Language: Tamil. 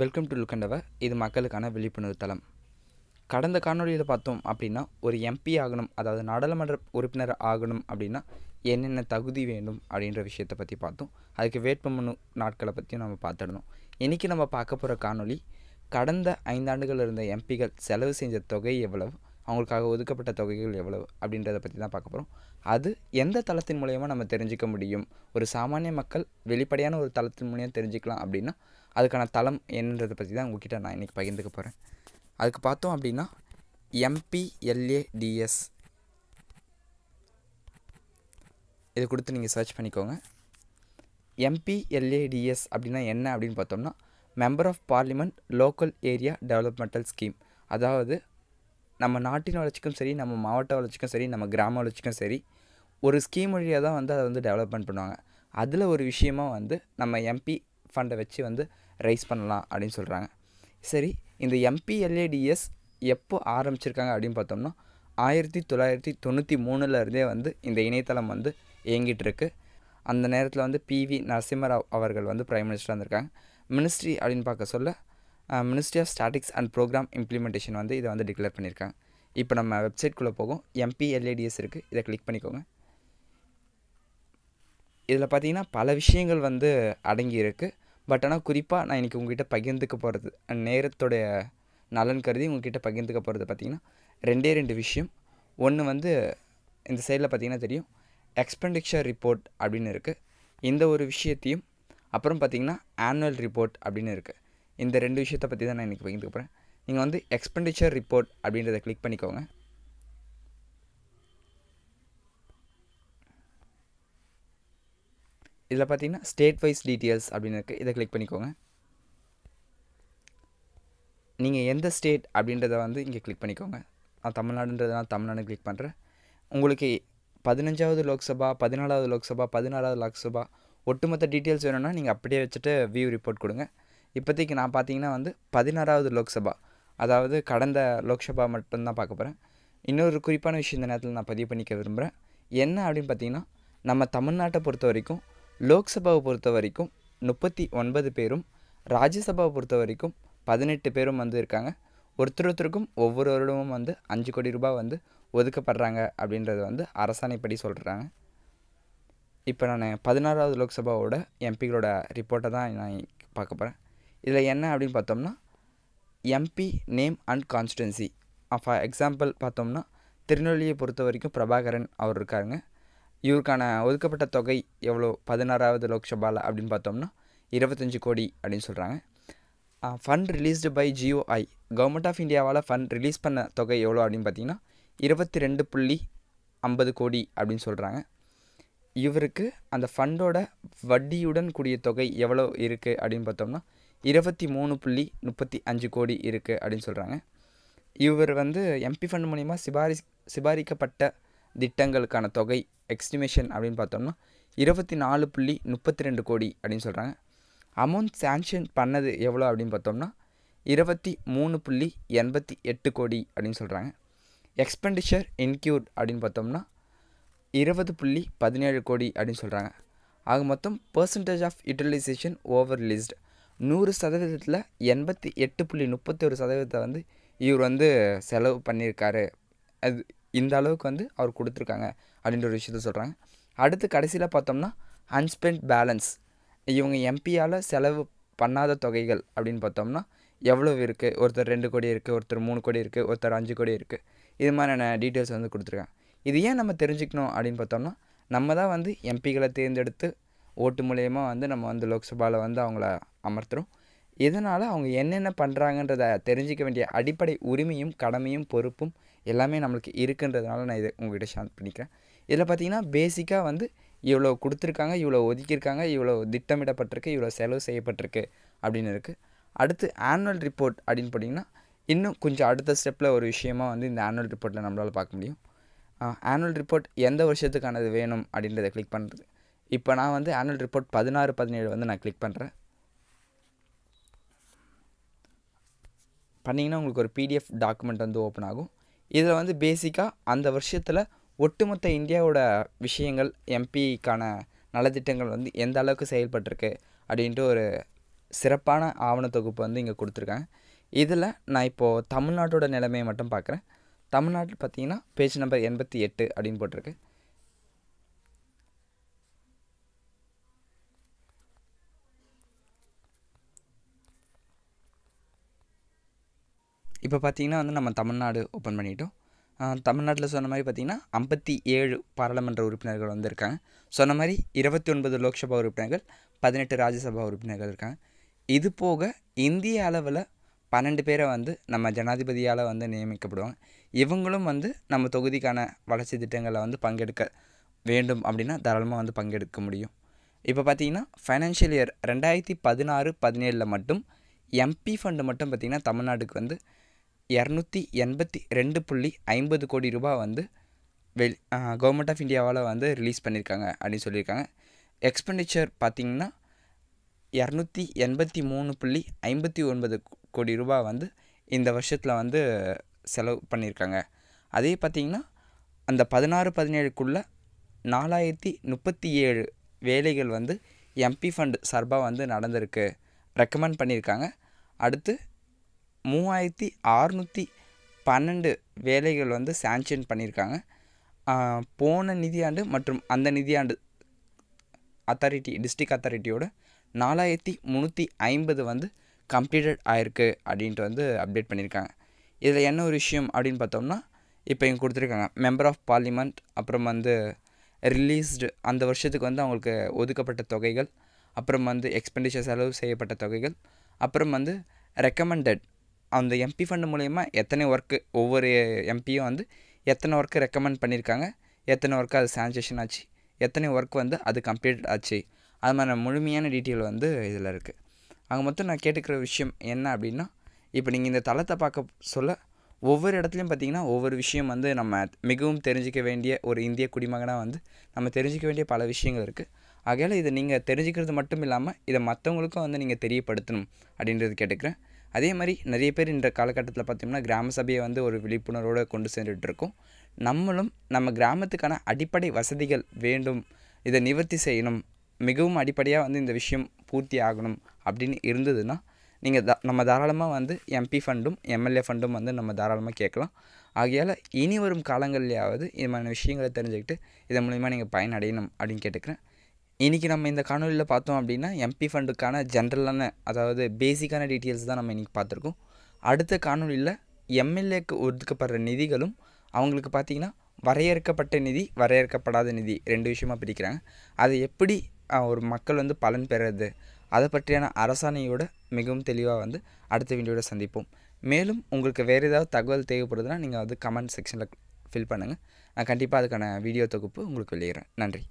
வெல்கம் டு லுக்கண்டவர் இது மக்களுக்கான விழிப்புணர்வு தளம். கடந்த காணொளியில் பார்த்தோம் அப்படின்னா ஒரு எம்பி ஆகணும் அதாவது நாடாளுமன்ற உறுப்பினர் ஆகணும் அப்படின்னா என்னென்ன தகுதி வேண்டும் அப்படின்ற விஷயத்தை பற்றி பார்த்தோம். அதுக்கு வேட்புமனு நாட்களை பற்றியும் நம்ம பார்த்துடணும். இன்றைக்கி நம்ம பார்க்க போகிற காணொளி கடந்த ஐந்தாண்டுகள் இருந்த எம்பிகள் செலவு செஞ்ச தொகை எவ்வளவு? அவங்களுக்காக ஒதுக்கப்பட்ட தொகைகள் எவ்வளவு அப்படின்றத பற்றி தான் பார்க்க போகிறோம் அது எந்த தளத்தின் மூலயமா நம்ம தெரிஞ்சுக்க முடியும்? ஒரு சாமானிய மக்கள் வெளிப்படையான ஒரு தளத்தின் மூலியம் தெரிஞ்சுக்கலாம் அப்படின்னா அதுக்கான தளம் என்னன்றதை பற்றி தான் உங்ககிட்ட நான் இன்றைக்கி பகிர்ந்துக்க போகிறேன் அதுக்கு பார்த்தோம் அப்படின்னா எம்பிஎல்ஏடிஎஸ் இதை கொடுத்து நீங்கள் சர்ச் பண்ணிக்கோங்க. எம்பிஎல்ஏடிஎஸ் அப்படின்னா என்ன அப்படின்னு பார்த்தோம்னா member of parliament local area developmental scheme அதாவது நம்ம நாட்டின் வளர்ச்சிக்கும் சரி நம்ம மாவட்ட வளர்ச்சிக்கும் சரி நம்ம கிராம வளர்ச்சிக்கும் சரி ஒரு ஸ்கீம் வழியாக தான் வந்து அதை வந்து டெவலப்மெண்ட் பண்ணுவாங்க. அதில் ஒரு விஷயமாக வந்து நம்ம எம்பி ஃபண்டை வச்சு வந்து ரைஸ் பண்ணலாம் அப்படின்னு சொல்கிறாங்க சரி இந்த எம்பிஎல்ஏடிஎஸ் எப்போ ஆரம்பிச்சிருக்காங்க அப்படின்னு பார்த்தோம்னா ஆயிரத்தி தொள்ளாயிரத்தி தொண்ணூற்றி மூணுலேருந்தே வந்து இந்த இணையதளம் வந்து இயங்கிட்டு இருக்கு. அந்த நேரத்தில் வந்து பிவி நரசிம்மராவ் அவர்கள் வந்து பிரைம் மினிஸ்டராக இருந்திருக்காங்க. மினிஸ்ட்ரி அப்படின்னு பார்க்க சொல்ல ministry of statistics and programme implementation வந்து இதை வந்து டிக்ளேர் பண்ணியிருக்காங்க. இப்போ நம்ம வெப்சைட்குள்ளே போகும். எம்பிஎல்ஏடிஎஸ் இருக்குது இதை கிளிக் பண்ணிக்கோங்க. இதில் பார்த்தீங்கன்னா பல விஷயங்கள் வந்து அடங்கி இருக்குது பட் ஆனால் குறிப்பாக நான் இன்றைக்கி உங்ககிட்ட பகிர்ந்துக்க போகிறது நேரத்தோடைய நலன் கருதி உங்ககிட்ட பகிர்ந்துக்க போகிறது பார்த்திங்கன்னா ரெண்டே ரெண்டு விஷயம். ஒன்று வந்து இந்த சைடில் பார்த்திங்கன்னா தெரியும். எக்ஸ்பெண்டிச்சர் ரிப்போர்ட் அப்படின்னு இருக்குது இந்த ஒரு விஷயத்தையும் அப்புறம் பார்த்திங்கன்னா ஆனுவல் ரிப்போர்ட் அப்படின்னு இருக்குது இந்த ரெண்டு விஷயத்தை பற்றி தான் நான் இன்றைக்கி பகிர்ந்துக்க போகிறேன் நீங்கள் வந்து எக்ஸ்பெண்டிச்சர் ரிப்போர்ட் அப்படின்றத கிளிக் பண்ணிக்கோங்க. இதில் பார்த்தீங்கன்னா ஸ்டேட் வைஸ் டீட்டெயில்ஸ் அப்படின்னு இருக்குது இதை கிளிக் பண்ணிக்கோங்க. நீங்கள் எந்த ஸ்டேட் அப்படின்றத வந்து இங்கே கிளிக் பண்ணிக்கோங்க. நான் தமிழ்நாடுன்றதை நான் தமிழ்நாடு கிளிக் பண்ணுறேன் உங்களுக்கு பதினஞ்சாவது லோக்சபா பதினாலாவது லோக்சபா பதினாறாவது லோக்சபா ஒட்டுமொத்த டீட்டெயில்ஸ் வேணும்னா நீங்கள் அப்படியே வச்சுட்டு வியூ ரிப்போர்ட் கொடுங்க. இப்போதைக்கு நான் பார்த்தீங்கன்னா வந்து பதினாறாவது லோக்சபா அதாவது கடந்த லோக்சபா மட்டும்தான் பார்க்க போகிறேன் இன்னொரு குறிப்பான விஷயம் இந்த நேரத்தில் நான் பதிவு பண்ணிக்க விரும்புகிறேன் என்ன அப்படின்னு பார்த்தீங்கன்னா நம்ம தமிழ்நாட்டை பொறுத்த வரைக்கும் லோக்சபாவை பொறுத்த வரைக்கும் முப்பத்தி ஒன்பது பேரும் ராஜ்யசபாவை பொறுத்த வரைக்கும் பதினெட்டு பேரும் வந்து இருக்காங்க. ஒருத்தர் ஒருத்தருக்கும் ஒவ்வொரு வருடமும் வந்து அஞ்சு கோடி ரூபாய் வந்து ஒதுக்கப்படுறாங்க அப்படின்றது வந்து அரசாணைப்படி சொல்கிறாங்க இப்போ நான் பதினாறாவது லோக்சபாவோட எம்பிகளோட ரிப்போர்ட்டை தான் நான் பார்க்க போகிறேன் இதில் என்ன அப்படின்னு பார்த்தோம்னா MP name and constituency for example பார்த்தோம்னா திருநெல்வேலியை பொறுத்த வரைக்கும் பிரபாகரன் அவர் இருக்காருங்க. இவருக்கான ஒதுக்கப்பட்ட தொகை எவ்வளோ? பதினாறாவது லோக்சபாவில் அப்படின்னு பார்த்தோம்னா இருபத்தஞ்சி கோடி அப்படின்னு சொல்கிறாங்க fund released by GOI government of இந்தியாவால் fund release பண்ண தொகை எவ்வளோ அப்படின்னு பார்த்தீங்கன்னா இருபத்தி ரெண்டு புள்ளி ஐம்பது கோடி அப்படின்னு சொல்கிறாங்க இவருக்கு அந்த ஃபண்டோட வட்டியுடன் கூடிய தொகை எவ்வளோ இருக்குது அப்படின்னு பார்த்தோம்னா இருபத்தி மூணு புள்ளி முப்பத்தி அஞ்சு கோடி இருக்குது அப்படின்னு சொல்கிறாங்க இவர் வந்து எம்பி ஃபண்ட் மூலிமா சிபாரி சிபாரிக்கப்பட்ட திட்டங்களுக்கான தொகை எக்ஸ்டிமேஷன் அப்படின்னு பார்த்தோம்னா இருபத்தி நாலு புள்ளி முப்பத்தி ரெண்டு கோடி அப்படின்னு சொல்கிறாங்க அமௌண்ட் சேங்ஷன் பண்ணது எவ்வளோ அப்படின்னு பார்த்தோம்னா இருபத்தி மூணு புள்ளி எண்பத்தி எட்டு கோடி அப்படின்னு சொல்கிறாங்க எக்ஸ்பெண்டிச்சர் இன்க்யூட் அப்படின்னு பார்த்தோம்னா இருபது புள்ளி பதினேழு கோடி அப்படின்னு சொல்கிறாங்க ஆக மொத்தம் percentage of utilisation over list நூறு சதவீதத்தில் எண்பத்தி எட்டு புள்ளி முப்பத்தி ஒரு சதவீதத்தை வந்து இவர் வந்து செலவு பண்ணியிருக்காரு. அது இந்த அளவுக்கு வந்து அவர் கொடுத்துருக்காங்க அப்படின்ற ஒரு விஷயத்த சொல்கிறாங்க அடுத்து கடைசியில் பார்த்தோம்னா அன்ஸ்பெண்ட் பேலன்ஸ் இவங்க எம்பியால் செலவு பண்ணாத தொகைகள் அப்படின்னு பார்த்தோம்னா எவ்வளோ இருக்குது ஒருத்தர் ரெண்டு கோடி இருக்குது ஒருத்தர் மூணு கோடி இருக்குது ஒருத்தர் அஞ்சு கோடி இருக்குது இது மாதிரியான டீட்டெயில்ஸ் வந்து கொடுத்துருக்காங்க. இது ஏன் நம்ம தெரிஞ்சுக்கணும் அப்படின்னு பார்த்தோம்னா நம்ம தான் வந்து எம்பிகளை தேர்ந்தெடுத்து ஓட்டு மூலயமா வந்து நம்ம வந்து லோக்சபாவில் வந்து அவங்கள அமர்த்துகிறோம் இதனால் அவங்க என்னென்ன பண்ணுறாங்கன்றத தெரிஞ்சிக்க வேண்டிய அடிப்படை உரிமையும் கடமையும் பொறுப்பும் எல்லாமே நம்மளுக்கு இருக்குன்றதுனால நான் இதை உங்கள்கிட்ட ஷேர் பண்ணிக்கிறேன். இதில் பார்த்தீங்கன்னா பேசிக்காக வந்து இவ்வளோ கொடுத்துருக்காங்க இவ்வளோ ஒதுக்கியிருக்காங்க இவ்வளோ திட்டமிடப்பட்டிருக்கு இவ்வளோ செலவு செய்யப்பட்டிருக்கு அப்படின்னு இருக்குது அடுத்து ஆனுவல் ரிப்போர்ட் அப்படின்னு பார்த்தீங்கன்னா இன்னும் கொஞ்சம் அடுத்த ஸ்டெப்பில் ஒரு விஷயமாக வந்து இந்த ஆனுவல் ரிப்போர்ட்டில் நம்மளால் பார்க்க முடியும். ஆனுவல் ரிப்போர்ட் எந்த வருஷத்துக்கானது வேணும் அப்படின்றத கிளிக் பண்ணுறது இப்போ நான் வந்து ஆனுவல் ரிப்போர்ட் பதினாறு பதினேழு வந்து நான் கிளிக் பண்ணுறேன் பண்ணிங்கன்னா உங்களுக்கு ஒரு பிடிஎஃப் டாக்குமெண்ட் வந்து ஓப்பன் ஆகும். இதில் வந்து பேசிக்காக அந்த வருஷத்தில் ஒட்டுமொத்த இந்தியாவோட விஷயங்கள் எம்பிக்கான நலத்திட்டங்கள் வந்து எந்த அளவுக்கு செயல்பட்டிருக்கு அப்படின்ட்டு ஒரு சிறப்பான ஆவண தொகுப்பு வந்து இங்கே கொடுத்துருக்காங்க. இதில் நான் இப்போது தமிழ்நாட்டோட நிலைமையை மட்டும் பார்க்குறேன் தமிழ்நாட்டில் பார்த்தீங்கன்னா பேஜ் நம்பர் எண்பத்தி எட்டு அப்படின்னு போட்டிருக்கு. இப்போ பார்த்தீங்கன்னா வந்து நம்ம தமிழ்நாடு ஓப்பன் பண்ணிட்டோம். தமிழ்நாட்டில் சொன்ன மாதிரி பார்த்திங்கன்னா ஐம்பத்தி ஏழு பாராளுமன்ற உறுப்பினர்கள் வந்திருக்காங்க சொன்ன மாதிரி இருபத்தி ஒன்பது லோக்சபா உறுப்பினர்கள் பதினெட்டு ராஜ்யசபா உறுப்பினர்கள் இருக்காங்க. இது போக இந்திய அளவில் பன்னெண்டு பேரை வந்து நம்ம ஜனாதிபதியால் வந்து நியமிக்கப்படுவாங்க. இவங்களும் வந்து நம்ம தொகுதிக்கான வளர்ச்சி திட்டங்களில் வந்து பங்கெடுக்க வேண்டும் அப்படின்னா தாராளமாக வந்து பங்கெடுக்க முடியும். இப்போ பார்த்தீங்கன்னா ஃபைனான்ஷியல் இயர் ரெண்டாயிரத்தி பதினாறு பதினேழில் மட்டும் எம்பி ஃபண்டு மட்டும் பார்த்திங்கன்னா தமிழ்நாட்டுக்கு வந்து இரநூத்தி எண்பத்தி ரெண்டு புள்ளி ஐம்பது கோடி ரூபாய் வந்து வெளி கவர்மெண்ட் ஆஃப் இந்தியாவால் வந்து ரிலீஸ் பண்ணியிருக்காங்க அப்படின்னு சொல்லியிருக்காங்க. எக்ஸ்பெண்டிச்சர் பார்த்திங்கன்னா இரநூத்தி எண்பத்தி மூணு புள்ளி ஐம்பத்தி ஒன்பது கோடி ரூபாய் வந்து இந்த வருஷத்தில் வந்து செலவு பண்ணியிருக்காங்க. அதே பார்த்திங்கன்னா அந்த பதினாறு பதினேழுக்குள்ளே நாலாயிரத்தி முப்பத்தி ஏழு வேலைகள் வந்து எம்பி ஃபண்ட் சார்பாக வந்து நடந்திருக்கு. ரெக்கமெண்ட் பண்ணியிருக்காங்க. அடுத்து மூவாயிரத்தி அறுநூற்றி பன்னெண்டு வேலைகள் வந்து சேங்ஷன் பண்ணியிருக்காங்க. போன நிதியாண்டு மற்றும் அந்த நிதியாண்டு அத்தாரிட்டி டிஸ்ட்ரிக் அத்தாரிட்டியோட நாலாயிரத்தி முந்நூற்றி ஐம்பது வந்து கம்ப்ளீட்டட் ஆயிருக்கு அப்படின்ட்டு வந்து அப்டேட் பண்ணியிருக்காங்க. இதில் என்ன ஒரு விஷயம் அப்படின்னு பார்த்தோம்னா இப்போ இங்கே கொடுத்துருக்காங்க மெம்பர் ஆஃப் பார்லிமெண்ட் அப்புறம் வந்து ரிலீஸ்டு அந்த வருஷத்துக்கு வந்து அவங்களுக்கு ஒதுக்கப்பட்ட தொகைகள் அப்புறம் வந்து எக்ஸ்பெண்டிச்சர் செலவு செய்யப்பட்ட தொகைகள் அப்புறம் வந்து ரெக்கமெண்டட் அந்த எம்பி ஃபண்டு மூலயமா எத்தனை ஒர்க்கு ஒவ்வொரு எம்பியும் வந்து எத்தனை ஒர்க்கு ரெக்கமெண்ட் பண்ணியிருக்காங்க எத்தனை ஒர்க்கு அது சான்சேஷன் ஆச்சு எத்தனை ஒர்க் வந்து அது கம்ப்ளீட் ஆச்சு. அது மாதிரி முழுமையான டீட்டெயில் வந்து இதில் இருக்குது அங்கே மொத்தம் நான் கேட்டுக்கிற விஷயம் என்ன அப்படின்னா இப்போ நீங்கள் இந்த தளத்தை பார்க்க சொல்ல ஒவ்வொரு இடத்துலையும் பார்த்திங்கன்னா ஒவ்வொரு விஷயம் வந்து நம்ம மிகவும் தெரிஞ்சிக்க வேண்டிய ஒரு இந்திய குடிமகனாக வந்து நம்ம தெரிஞ்சிக்க வேண்டிய பல விஷயங்கள் இருக்குது ஆகையால் இதை நீங்கள் தெரிஞ்சுக்கிறது மட்டும் இல்லாமல் இதை மற்றவங்களுக்கும் வந்து நீங்கள் தெரியப்படுத்தணும் அப்படின்றது கேட்டுக்கிறேன். அதே மாதிரி நிறைய பேர் இந்த காலகட்டத்தில் பார்த்திங்கன்னா கிராம சபையை வந்து ஒரு விழிப்புணர்வோடு கொண்டு சென்றுட்டு இருக்கோம் நம்மளும் நம்ம கிராமத்துக்கான அடிப்படை வசதிகள் வேண்டும் இதை நிவர்த்தி செய்யணும் மிகவும் அடிப்படையாக வந்து இந்த விஷயம் பூர்த்தி ஆகணும் அப்படின்னு இருந்ததுன்னா நீங்கள் தா நம்ம தாராளமாக வந்து எம்பி ஃபண்டும் எம்எல்ஏ ஃபண்டும் வந்து நம்ம தாராளமாக கேட்கலாம். ஆகையால் இனி வரும் காலங்கள்லையாவது இது மாதிரி விஷயங்களை தெரிஞ்சுக்கிட்டு இதன் மூலிமா நீங்கள் பயனடையணும் அப்படின்னு கேட்டுக்கிறேன். இன்றைக்கி நம்ம இந்த காணொலியில் பார்த்தோம் அப்படின்னா எம்பி ஃபண்டுக்கான ஜென்ரலான அதாவது பேசிக்கான டீட்டெயில்ஸ் தான் நம்ம இன்றைக்கி பார்த்துருக்கோம். அடுத்த காணொலியில் எம்எல்ஏக்கு ஒதுக்கப்படுற நிதிகளும் அவங்களுக்கு பார்த்திங்கன்னா வரையறுக்கப்பட்ட நிதி வரையறுக்கப்படாத நிதி ரெண்டு விஷயமாக பிரிக்கிறாங்க. அதை எப்படி ஒரு மக்கள் வந்து பலன் பெறது அதை பற்றியான அரசாணையோட மிகவும் தெளிவாக வந்து அடுத்த வீடியோட சந்திப்போம். மேலும் உங்களுக்கு வேறு ஏதாவது தகவல் தேவைப்படுதுன்னா நீங்கள் வந்து கமெண்ட் செக்ஷனில் ஃபில் பண்ணுங்கள் நான் கண்டிப்பாக அதுக்கான வீடியோ தொகுப்பு உங்களுக்கு வெளியிடுறேன். நன்றி.